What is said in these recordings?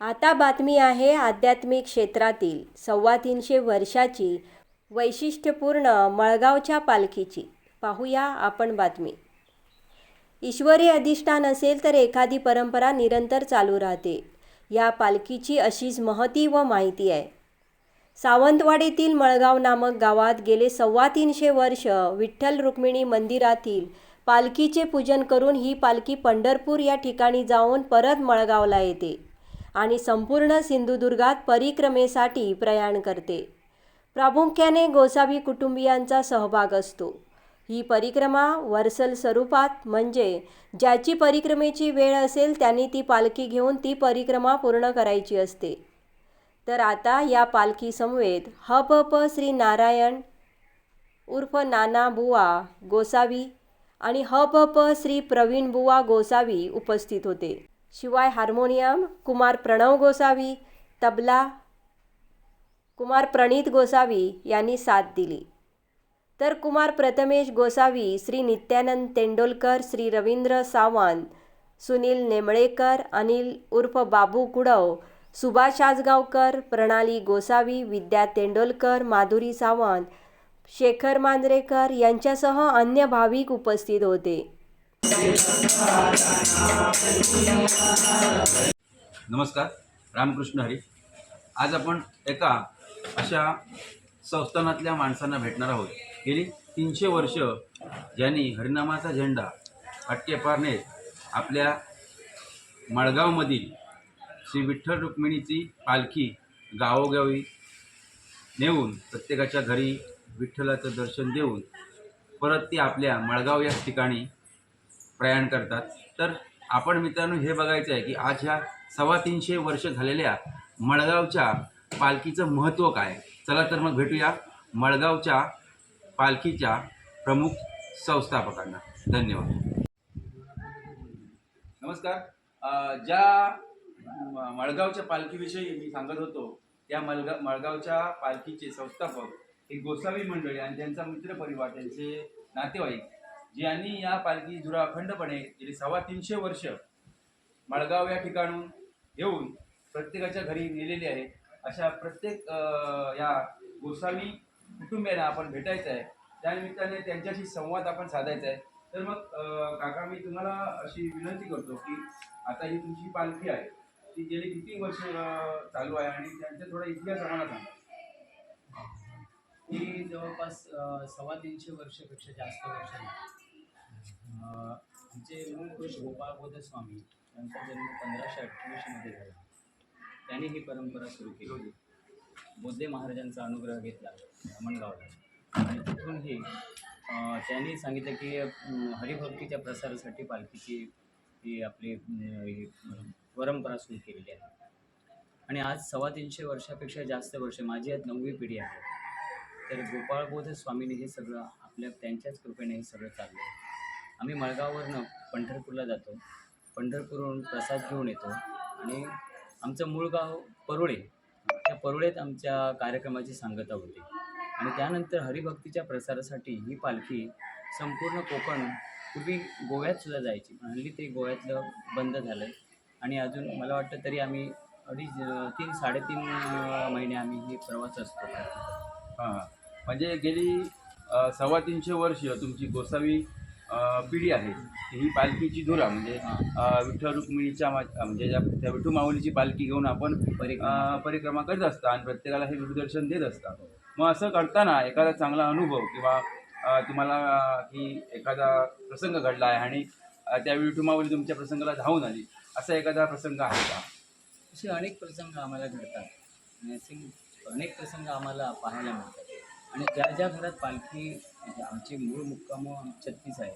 आता बातमी आहे आध्यात्मिक क्षेत्रातील सव्वा तीनशे वर्षाची वैशिष्ट्यपूर्ण मळगावच्या पालखीची. पाहूया आपण बातमी. ईश्वरी अधिष्ठान असेल तर एखादी परंपरा निरंतर चालू राहते. या पालखीची अशीच महती व माहिती आहे. सावंतवाडीतील मळगाव नामक गावात गेले सव्वा तीनशे वर्ष विठ्ठल रुक्मिणी मंदिरातील पालखीचे पूजन करून ही पालखी पंढरपूर या ठिकाणी जाऊन परत मळगावला येते. आणि संपूर्ण सिंधुदुर्गात परिक्रमेसाठी प्रयाण करते. प्रामुख्याने गोसावी कुटुंबियांचा सहभाग असतो. ही परिक्रमा वर्सल स्वरूपात म्हणजे ज्याची परिक्रमेची वेळ असेल त्यांनी ती पालखी घेऊन ती परिक्रमा पूर्ण करायची असते. तर आता या पालखी समवेत ह प प श्री नारायण उर्फ नाना बुवा गोसावी आणि ह प प श्री प्रवीण बुवा गोसावी उपस्थित होते. शिवाय हार्मोनियम कुमार प्रणव गोसावी तबला कुमार प्रणीत गोसावी यांनी साथ दिली. तर कुमार प्रथमेश गोसावी श्री नित्यानंद तेंडोलकर श्री रवींद्र सावंत सुनील नेमळेकर अनिल उर्फ बाबू कुडव सुभाष आजगावकर प्रणाली गोसावी विद्या तेंडोलकर माधुरी सावंत शेखर मांजरेकर यांच्यासह अन्य भाविक उपस्थित होते. नमस्कार रामकृष्ण हरी. आज आपण एका अशा संस्थानातल्या माणसांना भेटणार आहोत. गेली तीनशे वर्ष ज्यांनी हरिनामाचा झेंडा अटकेपारने आपल्या मळगावमधील श्री विठ्ठल रुक्मिणीची पालखी गावोगावी नेऊन प्रत्येकाच्या घरी विठ्ठलाचं दर्शन देऊन परत ती आपल्या मळगाव या ठिकाणी प्रयाण करतात. तर आपण मित्रांनो हे बघायचं आहे की आज ह्या सव्वा तीनशे वर्ष झालेल्या मळगावच्या पालखीचं महत्त्व काय? चला तर मग भेटूया मळगावच्या पालखीच्या प्रमुख संस्थापकांना. धन्यवाद. नमस्कार. ज्या मळगावच्या पालखीविषयी मी सांगत होतो त्या मलगा मळगावच्या पालखीचे संस्थापक हे गोसावी मंडळी आणि त्यांचा मित्रपरिवार त्यांचे नातेवाईक ज्यांनी या पालखी जुरा अखंडपणे गेली सव्वा तीनशे वर्ष मळगाव या ठिकाणून येऊन प्रत्येकाच्या घरी नेलेली आहे. अशा प्रत्येक या गोस्वामी कुटुंबियांना आपण भेटायचं आहे. त्यानिमित्ताने त्यांच्याशी संवाद आपण साधायचा आहे. तर मग काका मी तुम्हाला अशी विनंती करतो की आता ही तुमची पालखी आहे ती गेली किती वर्ष चालू आहे आणि त्यांचा थोडा इतिहास आम्हाला सांगा. ही जवळपास सव्वा तीनशे वर्षापेक्षा जास्त वर्ष आमचे मूळ पुरुष गोपाळ बोध स्वामी यांचा जन्म पंधराशे अठ्ठावीसमध्ये झाला. त्यांनी ही परंपरा सुरू केली बोद्धे महाराजांचा अनुग्रह घेतला ब्राह्मणगावला आणि तिथून ही त्यांनी सांगितलं की हरिभक्तीच्या प्रसारासाठी पालखीची ही आपली परंपरा सुरू केलेली आहे. आणि आज सव्वा तीनशे वर्षापेक्षा जास्त वर्ष माझी आज नववी पिढी आहे. तर गोपाळबोध स्वामीने हे सगळं आपल्या त्यांच्याच कृपेने हे सगळं चाललं आहे. आम्ही मळगाववरनं पंढरपूरला जातो. पंढरपूरहून प्रसाद घेऊन येतो. आणि आमचं मूळ गाव परुळे. त्या परुळेत आमच्या कार्यक्रमाची सांगता होती. आणि त्यानंतर हरिभक्तीच्या प्रसारासाठी ही पालखी संपूर्ण कोकण पूर्वी गोव्यात सुद्धा जायची. पण हल्ली ते गोव्यातलं बंद झालं आहे आणि अजून मला वाटतं तरी आम्ही अडीच तीन साडेतीन महिने आम्ही ही प्रवास असतो. हां. म्हणजे गेली सव्वा तीनशे वर्ष तुमची गोसावी पिढी आहे. ही पालखीची धुरा म्हणजे विठ्ठल रुक्मिणीच्या मा- म्हणजे ज्या त्या विठू माऊलीची पालखी घेऊन आपण परिक्रमा. परिक्रमा करत असता आणि प्रत्येकाला हे विठूदर्शन देत असता. मग असं करताना एखादा चांगला अनुभव किंवा तुम्हाला की एखादा प्रसंग घडला आहे आणि त्यावेळी त्या विठू माऊली तुमच्या प्रसंगाला धावून आली असा एखादा प्रसंग आहे का? असे अनेक प्रसंग आम्हाला घडतात. अनेक प्रसंग आम्हाला पाहायला मिळतात. आणि ज्या ज्या घरात पालखी म्हणजे आमची मूळ मुक्काम छत्तीस आहे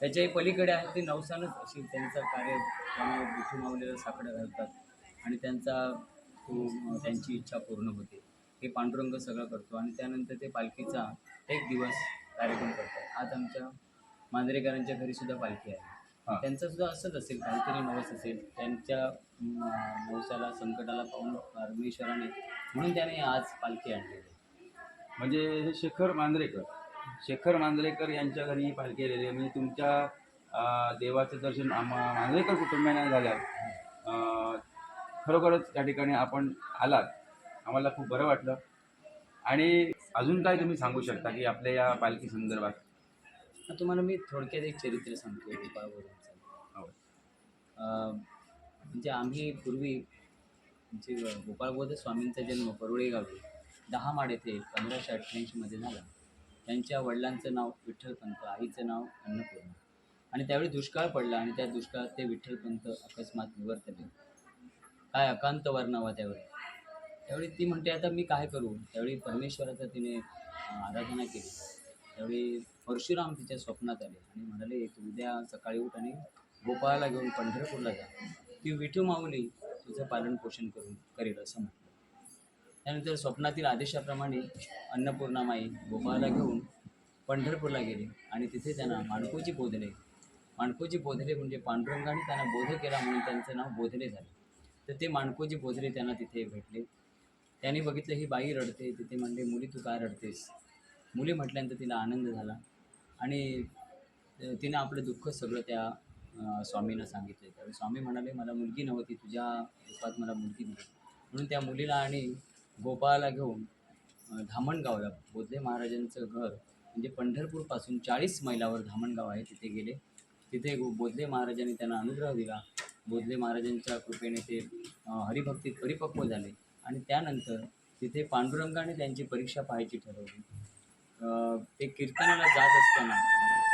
त्याच्याही पलीकडे आहे ते नवसानच अशी त्यांचं कार्य त्यामुळे विठू माऊलीला साकडं घालतात. आणि त्यांचा तो त्यांची इच्छा पूर्ण होते. हे पांडुरंग सगळं करतो आणि त्यानंतर ते पालखीचा एक दिवस कार्यक्रम करतात. आज आमच्या मांजरेकरांच्या घरी सुद्धा पालखी आहे. त्यांचं सुद्धा असंच असेल काहीतरी नवस असेल. त्यांच्या नवसाला संकटाला पाहून परमेश्वराने म्हणून त्याने आज पालखी आणलेली. म्हणजे हे शेखर मांजरेकर. शेखर मांजरेकर यांच्या घरी पालखी आलेली आहे. म्हणजे तुमच्या देवाचं दर्शन आम्हा मांजरेकर कुटुंबियांना झालं अं, खरोखरच या ठिकाणी आपण आलात. आम्हाला खूप बरं वाटलं. आणि अजून काय तुम्ही सांगू शकता की आपल्या या पालखी संदर्भात? तुम्हाला मी थोडक्यात एक चरित्र सांगतो गोपाळ बोधेंचं हो. म्हणजे आम्ही पूर्वी म्हणजे गोपाळबोध स्वामींचा जन्म परुळे गावी दहा माड येथे पंधराशे अठ्ठ्याऐंशीमध्ये झाला. त्यांच्या वडिलांचं नाव विठ्ठलपंत आईचं नाव अन्नपूर्णा. आणि त्यावेळी दुष्काळ पडला आणि त्या दुष्काळात ते विठ्ठलपंत अकस्मात निवर्तले काय अकांत वर्णावा त्यावेळी त्यावेळी ती म्हणते आता मी काय करू? त्यावेळी परमेश्वराचं तिने आराधना केली. त्यावेळी परशुराम तिच्या स्वप्नात आले आणि म्हणाले तू उद्या सकाळी उठ आणि गोपाळाला घेऊन पंढरपूरला जा. ती विठू माऊली तुझं पालन पोषण करून करेल असं म्हटलं. त्यानंतर स्वप्नातील आदेशाप्रमाणे अन्नपूर्णामाई गोपाळाला घेऊन पंढरपूरला गेले आणि तिथे त्यांना माणकोजी बोधले. माणकोजी बोधले म्हणजे पांडुरंगाने त्यांना बोध केला म्हणून त्यांचं नाव बोधले झाले. तर ते माणकोजी बोधले त्यांना तिथे भेटले. त्याने बघितलं ही बाई रडते. तिथे म्हणले मुली तू काय रडतेस? मुली म्हटल्यानंतर तिला आनंद झाला आणि तिनं तिने आपलं दुःख सगळं त्या स्वामींना सांगितलं. त्यावेळी स्वामी म्हणाले मला मुलगी नव्हती तुझ्या रूपात मला मुलगी दिली म्हणून त्या मुलीला आणि गोपाळाला घेऊन धामणगावला. बोधले महाराजांचं घर म्हणजे पंढरपूरपासून चाळीस मैलावर धामणगाव आहे तिथे गेले. तिथे गो बोधले महाराजांनी त्यांना अनुग्रह दिला. बोधले महाराजांच्या कृपेने ते हरिभक्तीत परिपक्व झाले. आणि त्यानंतर तिथे पांडुरंगाने त्यांची परीक्षा पाहायची ठरवली. ते कीर्तनाला जात असताना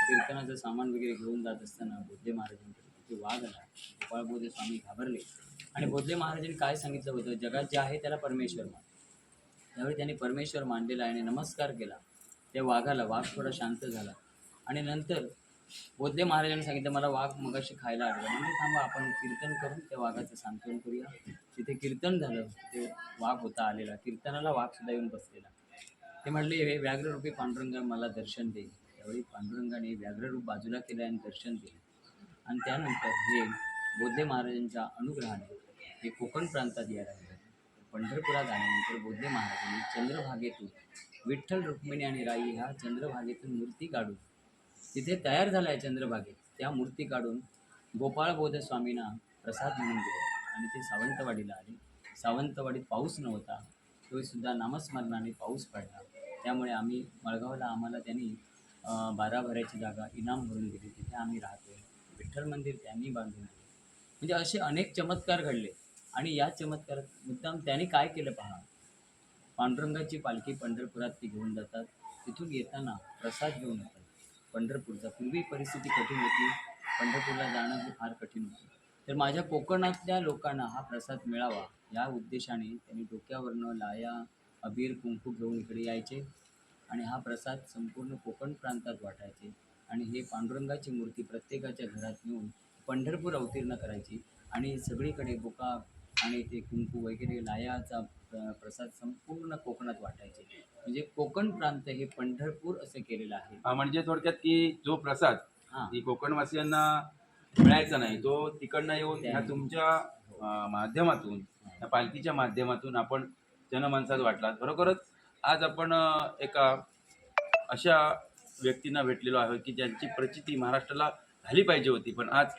कीर्तनाचं सामान वगैरे घेऊन जात असताना बोधले महाराजांकडे तिथे वाद आला. गोपाळ बोधे स्वामी घाबरले. आणि बोधले महाराजांनी काय सांगितलं होतं? जगात जे आहे त्याला परमेश्वर मान त्यावेळी त्यांनी परमेश्वर मानलेला आणि नमस्कार केला. त्या वाघाला वाघ थोडा शांत झाला. आणि नंतर बोधले महाराजांनी सांगितलं मला वाघ मगाशी खायला आलेला म्हणजे थांबा आपण कीर्तन करून त्या वाघाचं सांत्वन करूया. तिथे कीर्तन झालं ते वाघ होता आलेला. कीर्तनाला वाघ सुद्धा येऊन बसलेला. ते म्हटले हे व्याघ्ररूपी पांडुरंगा मला दर्शन दे. त्यावेळी पांडुरंगाने व्याघ्ररूप बाजूला केलं आणि दर्शन दिले. आणि त्यानंतर हे बोद्धे महाराजांच्या अनुग्रहाने हे कोकण प्रांतात यायला पंढरपुरात आल्यानंतर बोधले महाराजांनी चंद्रभागेतून विठ्ठल रुक्मिणी आणि राई ह्या चंद्रभागेतून मूर्ती काढून तिथे तयार झाला आहे चंद्रभागेत त्या मूर्ती काढून गोपाळ बोधस्वामींना प्रसाद म्हणून दिले. आणि ते सावंतवाडीला आले. सावंतवाडीत पाऊस नव्हता तोसुद्धा नामस्मरणाने पाऊस पडला. त्यामुळे आम्ही मळगावला आम्हाला त्यांनी बाराभऱ्याची बारा जागा इनाम भरून दिली. तिथे आम्ही राहतो विठ्ठल मंदिर त्यांनी बांधून म्हणजे असे अनेक चमत्कार घडले. आणि या चमत्कारात मुद्दाम त्याने काय केलं पहा? पांडुरंगाची पालखी पंढरपुरात ती घेऊन जातात. तिथून येताना प्रसाद घेऊन येतात. पंढरपूरचा पूर्वी परिस्थिती कठीण होती. पंढरपूरला जाणं हे फार कठीण होतं. तर माझ्या कोकणातल्या लोकांना हा प्रसाद मिळावा या उद्देशाने त्यांनी डोक्यावरनं लाया अबीर कुंकू घेऊन इकडे यायचे आणि हा प्रसाद संपूर्ण कोकण प्रांतात वाटायचे आणि हे पांडुरंगाची मूर्ती प्रत्येकाच्या घरात नेऊन पंढरपूर अवतीर्ण करायची आणि सगळीकडे बुका आणि ते कुंकू वगैरे लायाचा प्र- प्रसाद संपूर्ण कोकणात वाटायचे. म्हणजे कोकण प्रांत हे पंढरपूर असं केलेलं आहे. म्हणजे थोडक्यात की जो प्रसाद हां. कोकणवासियांना मिळायचा नाही तो तिकडनं येऊन ह्या तुमच्या माध्यमातून या पालखीच्या माध्यमातून आपण जनमानसात वाटलात. बरोबरच आज आपण एका अशा व्यक्तींना भेटलेलो आहोत की ज्यांची प्रचिती महाराष्ट्राला झाली पाहिजे होती. पण आज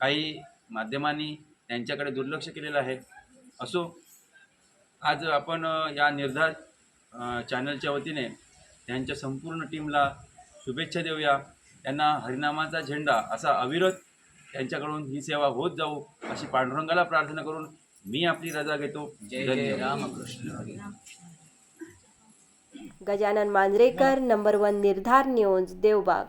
काही माध्यमांनी त्यांच्याकडे दुर्लक्ष केलेलं आहे. असो आज आपण या निर्धार चॅनलच्या वतीने त्यांच्या संपूर्ण टीमला शुभेच्छा देऊया. त्यांना हरिनामाचा झेंडा असा अविरत त्यांच्याकडून ही सेवा होत जाऊ अशी पांडुरंगाला प्रार्थना करून मी आपली रजा घेतो. जय जय Ramakrishna. Hari Gajanan Manjrekar number one Nirdhar news Devbag.